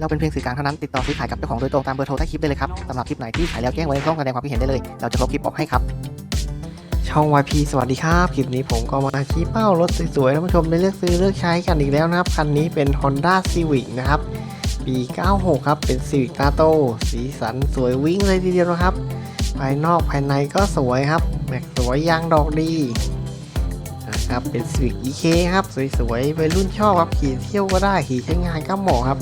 เราเป็นเพียงสื่อกลางเท่านั้นติดต่อซื้อขายกับเจ้าของโดยตรงตามเบอร์โทรใต้คลิปได้เลยครับสำหรับคลิปไหนที่ขายแล้วแจ้งไว้ในช่องแสดงความคิดเห็นได้เลย เราจะลบคลิปออกให้ครับ ช่อง YP สวัสดีครับคลิปนี้ผมก็มาชี้เป้ารถสวยๆท่านผู้ชมได้เลือกซื้อเลือกใช้กันอีกแล้วนะครับคันนี้เป็น Honda Civic นะครับปี 96 ครับ เป็น Civic t a t o สีสันสวยวิ่งเลยทีเดียวนะครับ ภายนอกภายในก็สวยครับแม็กสวยยางดอกดีนะครับเป็น Civic EK ครับ สวยๆวัยรุ่นชอบครับ ขี่เที่ยวก็ได้ ขี่ใช้งานก็เหมาะครับ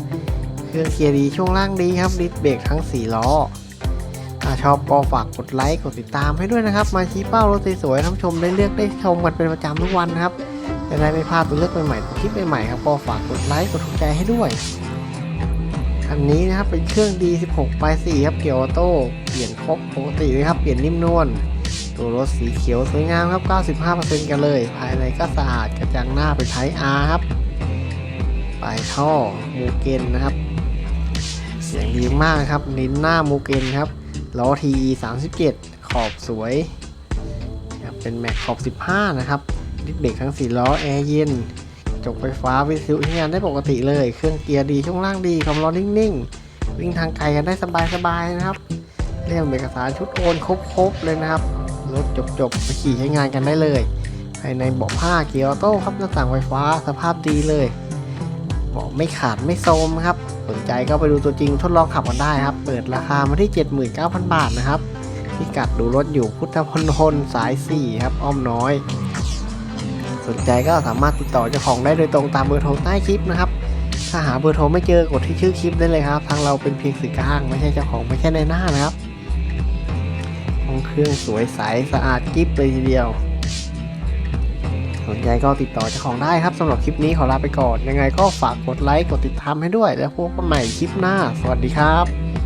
เครื่องเกียร์ดีช่วงล่างดีครับดิสเบรกทั้ง 4 ล้อถ้าชอบก็ฝากกดไลค์กดติดตามให้ด้วยนะครับ มาชี้เป้ารถสวยๆท่านชมได้เลือกได้ชมกันเป็นประจำทุกวันนะครับจะได้ไม่พลาดตัวเลือกใหม่ๆตัวคลิปใหม่ๆครับก็ฝากกดไลค์กดถูกใจให้ด้วยคันนี้นะครับเป็นเครื่อง D16 ปลาย4ครับเกียร์ออโต้เปลี่ยนครบปกติเลยครับเปลี่ยนนิ่มนวลตัวรถสีเขียวสวยงามครับ 95%กันเลย ภายในก็สะอาดกระจังหน้าเป็นไทป์ R ครับ ปลายท่อมูเกนนะครับ เสียงดีมากครับลิ้นหน้ามูเกนครับล้อ TE 37 ขอบสวยครับเป็นแม็กขอบ 15 นะครับดิสเบรกทั้ง4ล้อแอร์เย็นจกไฟฟ้าวิทยุใช้งานได้ปกติเลย เครื่องเกียร์ดีช่วงล่างดีความร้อนนิ่งๆ วิ่งทางไกลกันได้สบายๆนะครับเรื่องเอกสารชุดโอนครบๆเลยนะครับรถจบๆไปขี่ใช้งานกันได้เลย ภายในเบาะผ้าเกียร์ออโต้ครับหน้าต่างไฟฟ้าสภาพดีเลย บาะไม่ขาดไม่โทมครับ สนใจก็ไปดูตัวจริงทดลองขับกันได้ครับ เปิดราคามาที่ 79,000 บาทนะครับพิกัดดูรถอยู่พุทธพลทนสาย 4 ครับ อ้อมน้อย สนใจก็สามารถติดต่อเจ้าของได้โดยตรงตามเบอร์โทรใต้คลิปนะครับ ถ้าหาเบอร์โทรไม่เจอกดที่ชื่อคลิปได้เลยครับ ทางเราเป็นเพียงสื่อกลางไม่ใช่เจ้าของไม่ใช่ในหน้านะครับห้องเครื่องสวยใสสะอาดกิ๊บเลยทีเดียว สนใจก็ติดต่อเจ้าของได้ครับสำหรับคลิปนี้ขอลาไปก่อน ยังไงก็ฝากกดไลค์กดติดตามให้ด้วย แล้วพบกันใหม่คลิปหน้า สวัสดีครับ